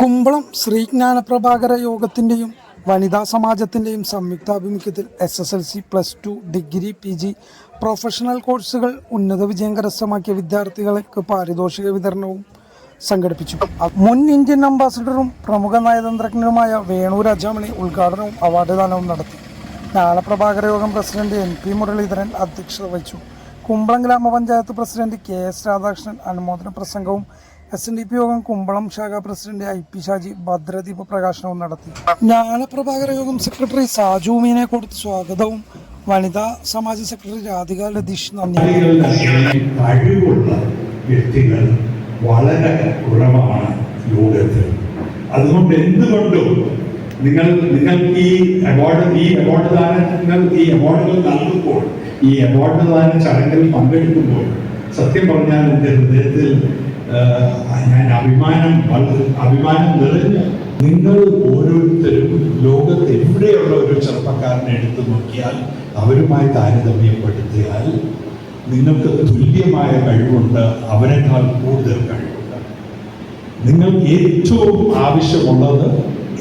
കുമ്പളം ശ്രീജ്ഞാനപ്രഭാകര യോഗത്തിന്റെയും വനിതാ സമാജത്തിന്റെയും സംയുക്താഭിമുഖ്യത്തിൽ S S L C plus two degree P G professional കോഴ്സുകൾ ഉന്നത വിജയം കരസ്ഥമാക്കിയ വിദ്യാർത്ഥികൾക്ക് പാരിതോഷിക വിതരണവും സംഘടിപ്പിച്ചു. മുൻ ഇന്ത്യൻ അംബാസഡറും പ്രമുഖ നയതന്ത്രജ്ഞനുമായ വേണു രാജാമണി ഉദ്ഘാടനവും അവാർഡ് ദാനവും നടത്തി. ജ്ഞാനപ്രഭാകര യോഗം പ്രസിഡന്റ് എൻ പി മുരളീധരൻ അധ്യക്ഷത വഹിച്ചു. കുമ്പളം ഗ്രാമപഞ്ചായത്ത് പ്രസിഡന്റ് കെ എസ് രാധാകൃഷ്ണൻ അനുമോദന പ്രസംഗവും എസ് എൻ ഡി പി യോഗം കുമ്പളം ശാഖ പ്രസിഡന്റ് ഐ പി ഷാജി ഭദ്രദീപ പ്രകാശനവും നടത്തി. ജ്ഞാനപ്രഭാകര യോഗം സെക്രട്ടറി സാജു മീനെ കൊടുത്ത് സ്വാഗതവും. വനിതാ സമാജ സെക്രട്ടറി രാധിക ലതീഷ് നന്ദി. കഴിവുള്ള വ്യക്തികൾ വളരെ കുറവാണ് ലോകത്ത് അതുകൊണ്ട് എന്തുകൊണ്ടും നിങ്ങൾ നിങ്ങൾക്ക് ഈ അവാർഡ് ഈ അവാർഡ് ദാനങ്ങൾ ഈ അവാർഡുകൾ നൽകുമ്പോൾ ഈ അവാർഡ് ദാന ചടങ്ങിൽ പങ്കെടുക്കുമ്പോൾ സത്യം പറഞ്ഞാൽ എന്റെ ഹൃദയത്തിൽ ഞാൻ അഭിമാനം അഭിമാനം നിറഞ്ഞ നിങ്ങൾ ഓരോരുത്തരും ലോകത്ത് എവിടെയുള്ള ഒരു ചെറുപ്പക്കാരനെ എടുത്തു നോക്കിയാൽ അവരുമായി താരതമ്യപ്പെടുത്തിയാൽ നിങ്ങൾക്ക് തുല്യമായ കഴിവുണ്ട് അവരെക്കാൾ കൂടുതൽ കഴിവുണ്ട്. നിങ്ങൾക്ക് ഏറ്റവും ആവശ്യമുള്ളത്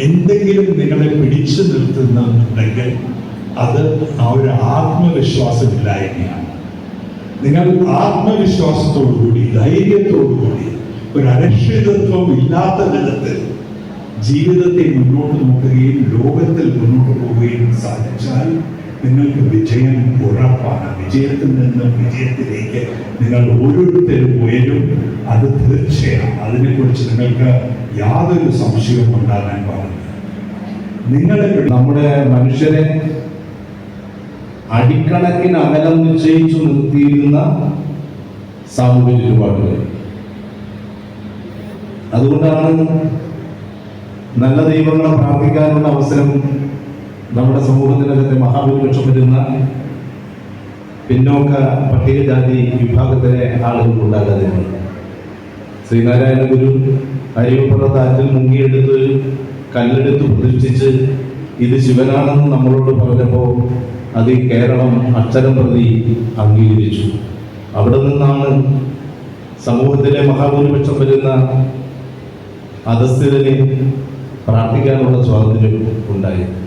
എന്തെങ്കിലും നിങ്ങളെ പിടിച്ചു നിർത്തുന്നുണ്ടെങ്കിൽ അത് ആ ഒരു ആത്മവിശ്വാസമില്ലായ്മയാണ്. നിങ്ങൾ ആത്മവിശ്വാസത്തോടുകൂടി ധൈര്യത്തോടുകൂടി ഒരു അരക്ഷിതത്വം ഇല്ലാത്ത വിധത്തിൽ ജീവിതത്തെ മുന്നോട്ട് നോക്കുകയും ലോകത്തിൽ മുന്നോട്ട് പോവുകയും സാധിച്ചാൽ നിങ്ങൾക്ക് വിജയം ഉറപ്പാണ്. വിജയത്തിൽ നിന്ന് വിജയത്തിലേക്ക് നിങ്ങൾ ഓരോരുത്തരും ഉയരും. അത് തീർച്ചയാണ്. അതിനെക്കുറിച്ച് നിങ്ങൾക്ക് യാതൊരു സംശയവും ഉണ്ടാകാൻ പാടില്ല. നിങ്ങളുടെ നമ്മുടെ മനുഷ്യരെ അടിക്കണക്കിന് അകലം നിശ്ചയിച്ചു നിർത്തിയിരുന്ന സാമൂഹ്യ ചുറ്റുപാടുകൾ അതുകൊണ്ടാണ് നല്ല ദൈവങ്ങളെ പ്രാർത്ഥിക്കാനുള്ള അവസരം നമ്മുടെ സമൂഹത്തിനകത്തെ മഹാഭൂരിപക്ഷം വരുന്ന പിന്നോക്ക പട്ടികജാതി വിഭാഗത്തിലെ ആളുകൾ ഉണ്ടാകാതിരുന്നത് ശ്രീനാരായണ ഗുരു അരിയപ്പുറ താറ്റിൽ മുങ്ങിയെടുത്ത് കല്ലെടുത്ത് പ്രതിഷ്ഠിച്ച് ഇത് ശിവനാണെന്ന് നമ്മളോട് പറഞ്ഞപ്പോൾ അത് കേരളം അക്ഷരം പ്രതി അംഗീകരിച്ചു. അവിടെ നിന്നാണ് സമൂഹത്തിലെ മഹാഭൂരിപക്ഷം വരുന്ന അധസ്ഥിതന് പ്രാർത്ഥിക്കാനുള്ള സ്വാതന്ത്ര്യം ഉണ്ടായത്